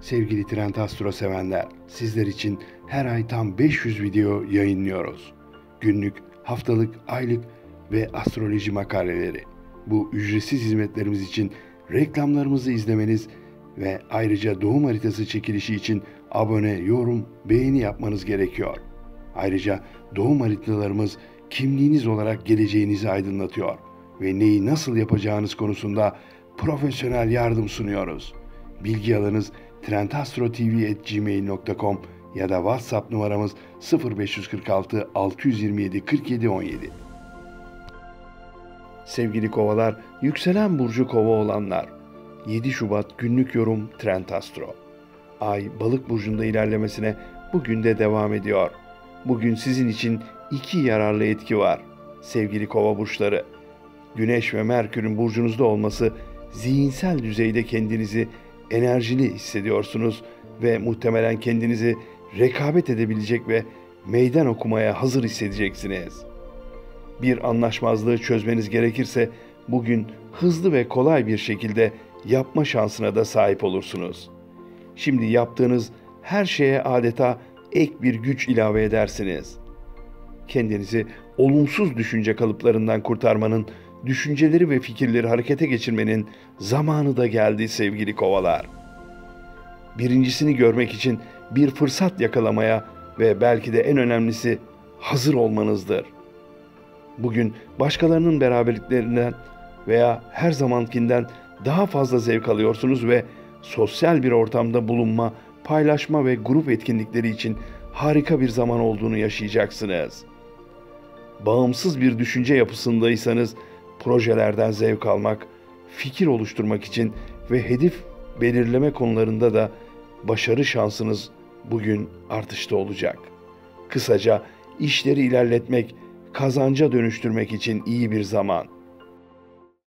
Sevgili Trend Astro sevenler, sizler için her ay tam 500 video yayınlıyoruz. Günlük, haftalık, aylık ve astroloji makaleleri. Bu ücretsiz hizmetlerimiz için reklamlarımızı izlemeniz ve ayrıca doğum haritası çekilişi için abone, yorum, beğeni yapmanız gerekiyor. Ayrıca doğum haritalarımız kimliğiniz olarak geleceğinizi aydınlatıyor ve neyi nasıl yapacağınız konusunda profesyonel yardım sunuyoruz. Bilgi alınız trendastrotv.gmail.com ya da WhatsApp numaramız 0546 627 47 17. Sevgili kovalar, yükselen burcu kova olanlar. 7 Şubat günlük yorum Trend Astro. Ay balık burcunda ilerlemesine bugün de devam ediyor. Bugün sizin için iki yararlı etki var. Sevgili kova burçları, Güneş ve Merkür'ün burcunuzda olması zihinsel düzeyde kendinizi enerjili hissediyorsunuz ve muhtemelen kendinizi rekabet edebilecek ve meydan okumaya hazır hissedeceksiniz. Bir anlaşmazlığı çözmeniz gerekirse bugün hızlı ve kolay bir şekilde yapma şansına da sahip olursunuz. Şimdi yaptığınız her şeye adeta ek bir güç ilave edersiniz. Kendinizi olumsuz düşünce kalıplarından kurtarmanın, düşünceleri ve fikirleri harekete geçirmenin zamanı da geldi sevgili kovalar. Birincisini görmek için bir fırsat yakalamaya ve belki de en önemlisi hazır olmanızdır. Bugün başkalarının beraberliklerinden veya her zamankinden daha fazla zevk alıyorsunuz ve sosyal bir ortamda bulunma, paylaşma ve grup etkinlikleri için harika bir zaman olduğunu yaşayacaksınız. Bağımsız bir düşünce yapısındaysanız projelerden zevk almak, fikir oluşturmak için ve hedef belirleme konularında da başarı şansınız bugün artışta olacak. Kısaca işleri ilerletmek, kazanca dönüştürmek için iyi bir zaman.